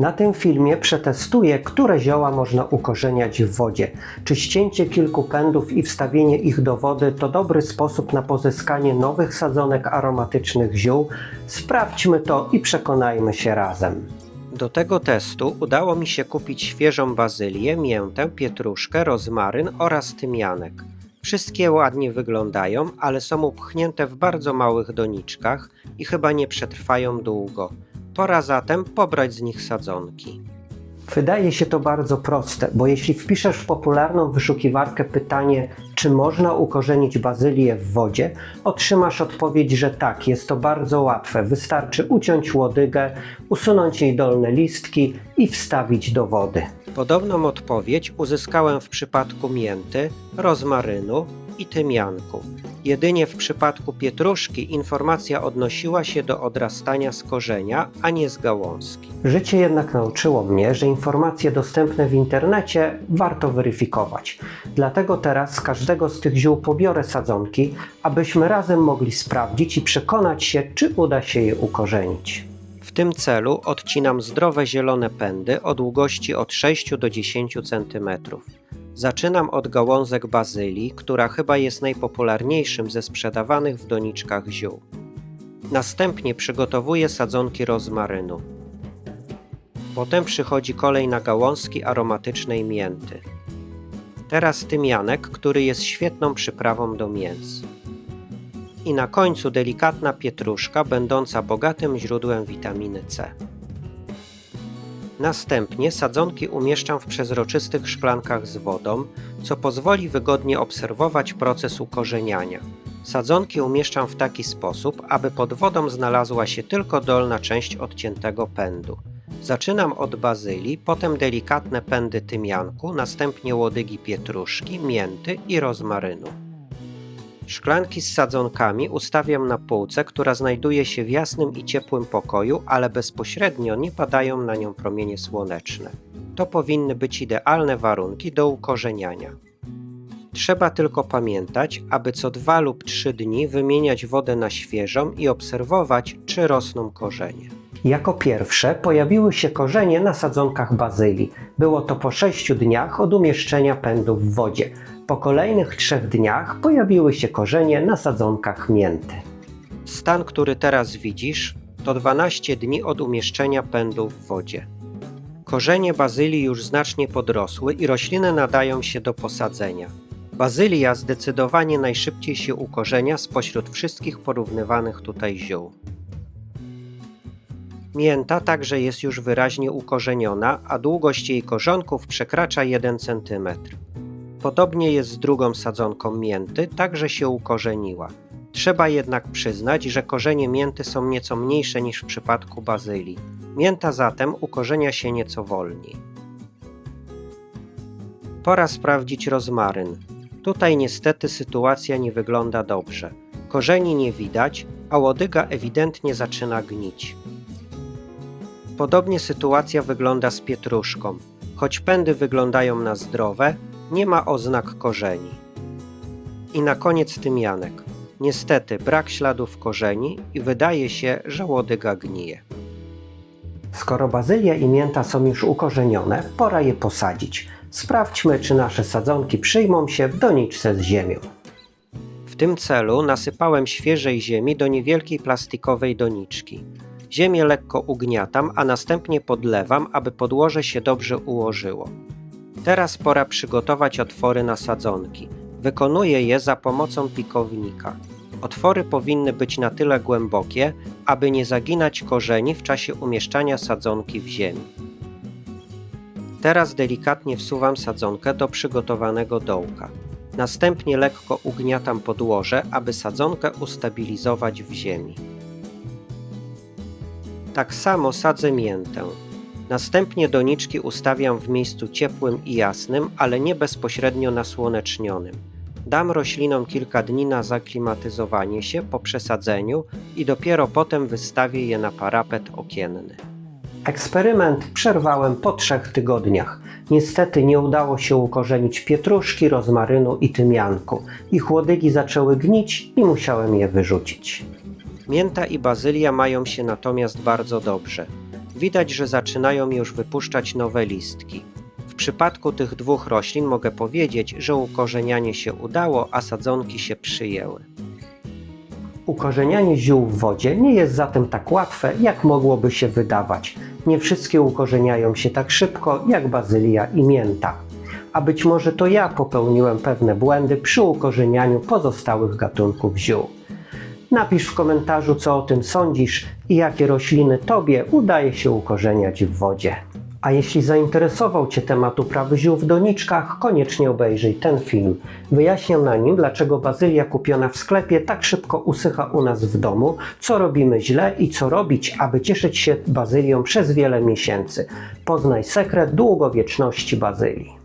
Na tym filmie przetestuję, które zioła można ukorzeniać w wodzie. Czy ścięcie kilku pędów i wstawienie ich do wody to dobry sposób na pozyskanie nowych sadzonek aromatycznych ziół? Sprawdźmy to i przekonajmy się razem. Do tego testu udało mi się kupić świeżą bazylię, miętę, pietruszkę, rozmaryn oraz tymianek. Wszystkie ładnie wyglądają, ale są upchnięte w bardzo małych doniczkach i chyba nie przetrwają długo. Pora zatem pobrać z nich sadzonki. Wydaje się to bardzo proste, bo jeśli wpiszesz w popularną wyszukiwarkę pytanie, czy można ukorzenić bazylię w wodzie, otrzymasz odpowiedź, że tak, jest to bardzo łatwe. Wystarczy uciąć łodygę, usunąć jej dolne listki i wstawić do wody. Podobną odpowiedź uzyskałem w przypadku mięty, rozmarynu i tymianku. Jedynie w przypadku pietruszki informacja odnosiła się do odrastania z korzenia, a nie z gałązki. Życie jednak nauczyło mnie, że informacje dostępne w internecie warto weryfikować. Dlatego teraz z każdego z tych ziół pobiorę sadzonki, abyśmy razem mogli sprawdzić i przekonać się, czy uda się je ukorzenić. W tym celu odcinam zdrowe zielone pędy o długości od 6 do 10 cm. Zaczynam od gałązek bazylii, która chyba jest najpopularniejszym ze sprzedawanych w doniczkach ziół. Następnie przygotowuję sadzonki rozmarynu. Potem przychodzi kolej na gałązki aromatycznej mięty. Teraz tymianek, który jest świetną przyprawą do mięs. I na końcu delikatna pietruszka, będąca bogatym źródłem witaminy C. Następnie sadzonki umieszczam w przezroczystych szklankach z wodą, co pozwoli wygodnie obserwować proces ukorzeniania. Sadzonki umieszczam w taki sposób, aby pod wodą znalazła się tylko dolna część odciętego pędu. Zaczynam od bazylii, potem delikatne pędy tymianku, następnie łodygi pietruszki, mięty i rozmarynu. Szklanki z sadzonkami ustawiam na półce, która znajduje się w jasnym i ciepłym pokoju, ale bezpośrednio nie padają na nią promienie słoneczne. To powinny być idealne warunki do ukorzeniania. Trzeba tylko pamiętać, aby co dwa lub trzy dni wymieniać wodę na świeżą i obserwować, czy rosną korzenie. Jako pierwsze pojawiły się korzenie na sadzonkach bazylii. Było to po 6 dniach od umieszczenia pędów w wodzie. Po kolejnych trzech dniach pojawiły się korzenie na sadzonkach mięty. Stan, który teraz widzisz, to 12 dni od umieszczenia pędów w wodzie. Korzenie bazylii już znacznie podrosły i rośliny nadają się do posadzenia. Bazylia zdecydowanie najszybciej się ukorzenia spośród wszystkich porównywanych tutaj ziół. Mięta także jest już wyraźnie ukorzeniona, a długość jej korzonków przekracza 1 cm. Podobnie jest z drugą sadzonką mięty, także się ukorzeniła. Trzeba jednak przyznać, że korzenie mięty są nieco mniejsze niż w przypadku bazylii. Mięta zatem ukorzenia się nieco wolniej. Pora sprawdzić rozmaryn. Tutaj niestety sytuacja nie wygląda dobrze. Korzeni nie widać, a łodyga ewidentnie zaczyna gnić. Podobnie sytuacja wygląda z pietruszką. Choć pędy wyglądają na zdrowe, nie ma oznak korzeni. I na koniec tymianek. Niestety brak śladów korzeni i wydaje się, że łodyga gnije. Skoro bazylia i mięta są już ukorzenione, pora je posadzić. Sprawdźmy, czy nasze sadzonki przyjmą się w doniczce z ziemią. W tym celu nasypałem świeżej ziemi do niewielkiej plastikowej doniczki. Ziemię lekko ugniatam, a następnie podlewam, aby podłoże się dobrze ułożyło. Teraz pora przygotować otwory na sadzonki. Wykonuję je za pomocą pikownika. Otwory powinny być na tyle głębokie, aby nie zaginać korzeni w czasie umieszczania sadzonki w ziemi. Teraz delikatnie wsuwam sadzonkę do przygotowanego dołka. Następnie lekko ugniatam podłoże, aby sadzonkę ustabilizować w ziemi. Tak samo sadzę miętę. Następnie doniczki ustawiam w miejscu ciepłym i jasnym, ale nie bezpośrednio nasłonecznionym. Dam roślinom kilka dni na zaklimatyzowanie się po przesadzeniu i dopiero potem wystawię je na parapet okienny. Eksperyment przerwałem po trzech tygodniach. Niestety nie udało się ukorzenić pietruszki, rozmarynu i tymianku. Ich łodygi zaczęły gnić i musiałem je wyrzucić. Mięta i bazylia mają się natomiast bardzo dobrze. Widać, że zaczynają już wypuszczać nowe listki. W przypadku tych dwóch roślin mogę powiedzieć, że ukorzenianie się udało, a sadzonki się przyjęły. Ukorzenianie ziół w wodzie nie jest zatem tak łatwe, jak mogłoby się wydawać. Nie wszystkie ukorzeniają się tak szybko, jak bazylia i mięta. A być może to ja popełniłem pewne błędy przy ukorzenianiu pozostałych gatunków ziół. Napisz w komentarzu, co o tym sądzisz i jakie rośliny Tobie udaje się ukorzeniać w wodzie. A jeśli zainteresował Cię temat uprawy ziół w doniczkach, koniecznie obejrzyj ten film. Wyjaśniam na nim, dlaczego bazylia kupiona w sklepie tak szybko usycha u nas w domu, co robimy źle i co robić, aby cieszyć się bazylią przez wiele miesięcy. Poznaj sekret długowieczności bazylii.